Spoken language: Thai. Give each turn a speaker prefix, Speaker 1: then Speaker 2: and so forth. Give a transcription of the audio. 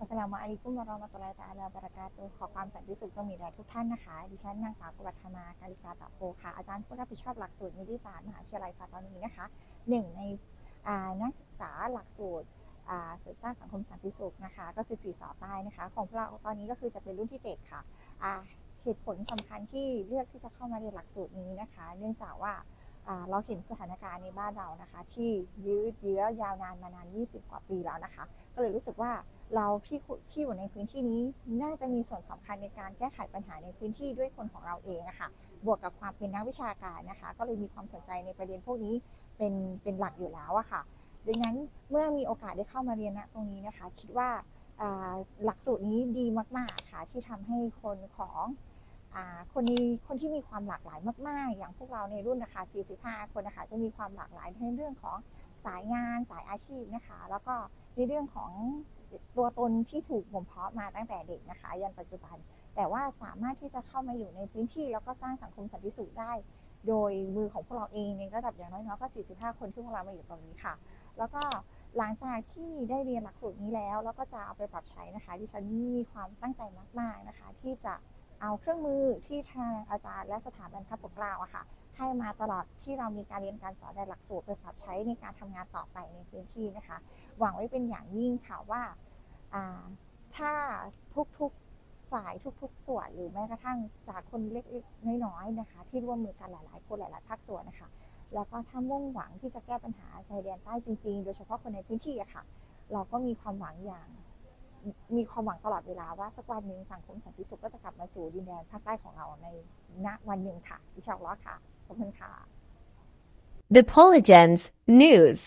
Speaker 1: อัสลามุอะลัยกุมวะเราะมะตุลลอฮิตะอาลาบะเราะกาตุขอความสันติสุขจงมีแด่ทุกท่านนะคะ ดิฉันนางสาวกวัฒมาการิกาตะโพค่ะ อาจารย์ผู้รับผิดชอบหลักสูตรนิติศาสตร์มหาวิทยาลัยฟาตอนนี้นะคะหนึ่งในนักศึกษาหลักสูตรสืบสร้างสังคมสันติสุขนะคะ ก็คือสี่สอใต้นะคะ ของพวกเราตอนนี้ก็คือจะเป็นรุ่นที่ 7 ค่ะอ่าเหตุผลสำคัญที่เลือกที่จะเข้ามาเรียนหลักสูตรนี้นะคะ เนื่องจากว่า เราเห็นสถานการณ์ในบ้านเรานะคะ ที่ยืดเยื้อยาวนานมานาน 20 กว่าปีแล้วนะคะ ก็เลยรู้สึกว่าเราที่ที่อยู่ในพื้นที่นี้น่าจะมีส่วนสำคัญในการแก้ไขปัญหาในพื้นที่ด้วยคนของเราเองอะค่ะบวกกับความเป็นนักวิชาการนะคะ ก็เลยมีความสนใจในประเด็นพวกนี้เป็นเป็นหลักอยู่แล้วอะค่ะดังนั้นเมื่อมีโอกาสได้เข้ามาเรียนณตรงนี้นะคะ คิดว่าหลักสูตรนี้ดีมาก ๆ ค่ะที่ทำให้คนของ คนนี้คนที่มีความหลากหลายมาก ๆ อย่างพวกเราในรุ่นนะคะ 45 คนนะคะ จะมีความหลากหลายในเรื่องของสายงานสายอาชีพนะคะ แล้วก็ในเรื่องของตัวตนที่ถูกบ่มเพาะมาตั้งแต่เด็กนะคะยันปัจจุบัน แต่ว่าสามารถที่จะเข้ามาอยู่ในพื้นที่ แล้วก็สร้างสังคมสันติสุขได้ โดยมือของพวกเราเองในระดับอย่างน้อยๆก็ 45 คนที่พวกเรามาอยู่ตรงนี้ค่ะ แล้วก็หลังจากที่ได้เรียนหลักสูตรนี้แล้ว แล้วก็จะเอาไปปรับใช้นะคะดิฉันมีความตั้งใจมาก ๆนะคะ ที่จะ เอาเครื่องมือที่ทางอาจารย์และสถาบันพระปกเกล้าอะค่ะ ให้มาตลอดที่เรามีการเรียนการสอนในหลักสูตรไปปรับใช้ในการทำงานต่อไปในพื้นที่นะคะ หวังไว้เป็นอย่างยิ่งค่ะว่าอ่าถ้าทุกๆฝ่ายทุก ๆ ส่วนหรือแม้กระทั่งจากคนเล็กๆน้อยๆนะคะ ที่ร่วมมือกันหลายๆคนหลายๆภาคส่วนนะคะแล้วก็ถ้ามุ่งหวังที่จะแก้ปัญหาชายแดนใต้จริง ๆ โดยเฉพาะคนในพื้นที่อะค่ะ เราก็มีความหวังอย่าง มีความหวังตลอดเวลาว่าสักวันหนึ่งสังคมสันติสุขก็จะกลับมาสู่ดินแดนภาคใต้ของเราในณวันหนึ่งค่ะอินชาอัลลอฮ์ค่ะขอบคุณค่ะ
Speaker 2: The Polygens News